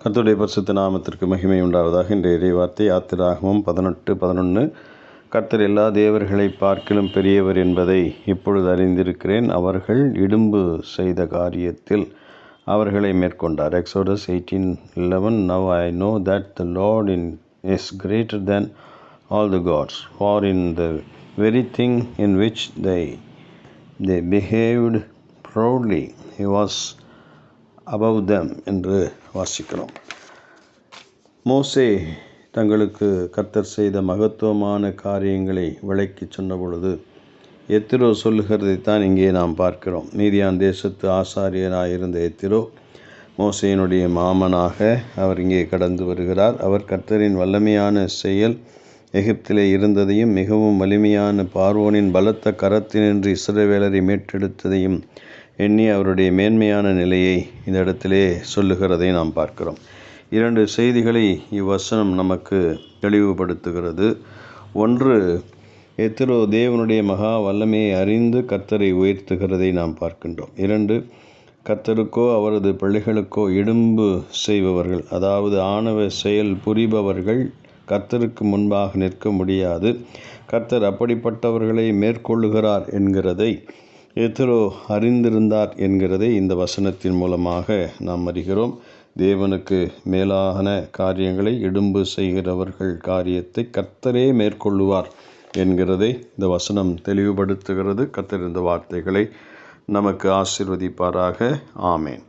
கத்துடைய பரிசுத்த நாமத்திற்கு மகிமை உண்டாவதாக இன்றைய இறைவார்த்தை யாத்திராகமும் பதினெட்டு பதினொன்று கர்த்தர் எல்லா தேவர்களை பார்க்கிலும் பெரியவர் என்பதை இப்பொழுது அறிந்திருக்கிறேன். அவர்கள் இடும்பு செய்த காரியத்தில் அவர்களை மேற்கொண்டார். Exodus eighteen eleven now I know that the Lord in is greater than all the gods for in the very thing in which they they behaved proudly he was above them என்று வாசிக்கிறோம். மோசே தங்களுக்கு கர்த்தர் செய்த மகத்துவமான காரியங்களை விளக்கி சொன்ன பொழுது எத்திரோ சொல்லுகிறதைத்தான் இங்கே நாம் பார்க்கிறோம். நீதியான் தேசத்து ஆசாரியராக இருந்த எத்திரோ மோசையினுடைய மாமனாக அவர் இங்கே கடந்து வருகிறார். அவர் கர்த்தரின் வல்லமையான செயல் எகிப்திலே இருந்ததையும் மிகவும் வலிமையான பார்வோனின் பலத்த கரத்தினின்று இஸ்ரவேலரை மீட்டெடுத்ததையும் எண்ணி அவருடைய மேன்மையான நிலையை இந்த இடத்திலே சொல்லுகிறதை நாம் பார்க்கிறோம். இரண்டு செய்திகளை இவ்வசனம் நமக்கு தெளிவுபடுத்துகிறது. ஒன்று எத்திரோ தேவனுடைய மகா வல்லமையை அறிந்து கர்த்தரை உயர்த்துகிறதை நாம் பார்க்கின்றோம். இரண்டு கர்த்தருக்கோ அவரது பிள்ளைகளுக்கோ இடும்பு செய்பவர்கள் அதாவது ஆணவ செயல் புரிபவர்கள் கர்த்தருக்கு முன்பாக நிற்க முடியாது. கர்த்தர் அப்படிப்பட்டவர்களை மேற்கொள்ளுகிறார் என்கிறதை எத்திரோ அறிந்திருந்தார் என்கிறதை இந்த வசனத்தின் மூலமாக நாம் அறிகிறோம். தேவனுக்கு மேலான காரியங்களை இடும்பு செய்கிறவர்கள் காரியத்தை கர்த்தரே மேற்கொள்ளுவார் என்கிறதை இந்த வசனம் தெளிவுபடுத்துகிறது. கர்த்தர் இந்த வார்த்தைகளை நமக்கு ஆசிர்வதிப்பாராக. ஆமேன்.